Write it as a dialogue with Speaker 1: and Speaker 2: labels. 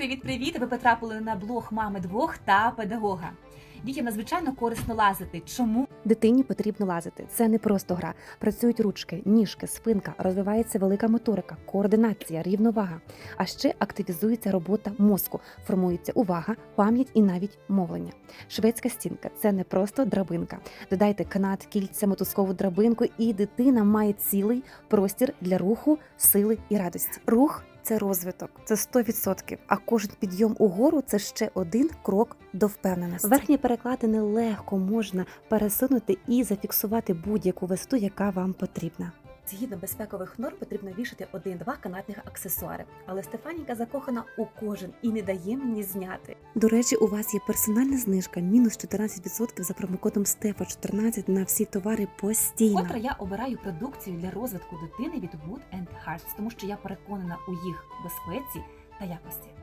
Speaker 1: привіт, привіт! Ви потрапили на блог мами двох та педагога. Дітям надзвичайно корисно лазити. Чому?
Speaker 2: Дитині потрібно лазити. Це не просто гра. Працюють ручки, ніжки, спинка, розвивається велика моторика, координація, рівновага. А ще активізується робота мозку, формується увага, пам'ять і навіть мовлення. Шведська стінка це не просто драбинка. Додайте канат, кільця, мотузкову драбинку, і дитина має цілий простір для руху, сили і радості. Рух це розвиток, це 100%, а кожен підйом угору це ще один крок до впевненості. Верхні перекладини легко можна пересунути і зафіксувати будь-яку висоту, яка вам потрібна.
Speaker 1: Згідно безпекових норм потрібно вішати один-два канатних аксесуари. Але Стефаніка закохана у кожен і не дає мені зняти.
Speaker 2: До речі, у вас є персональна знижка мінус 14% за промокодом стефа 14 на всі товари постійно.
Speaker 1: Котре я обираю продукцію для розвитку дитини від Wood Hearts, тому що я переконана у їх безпеці та якості.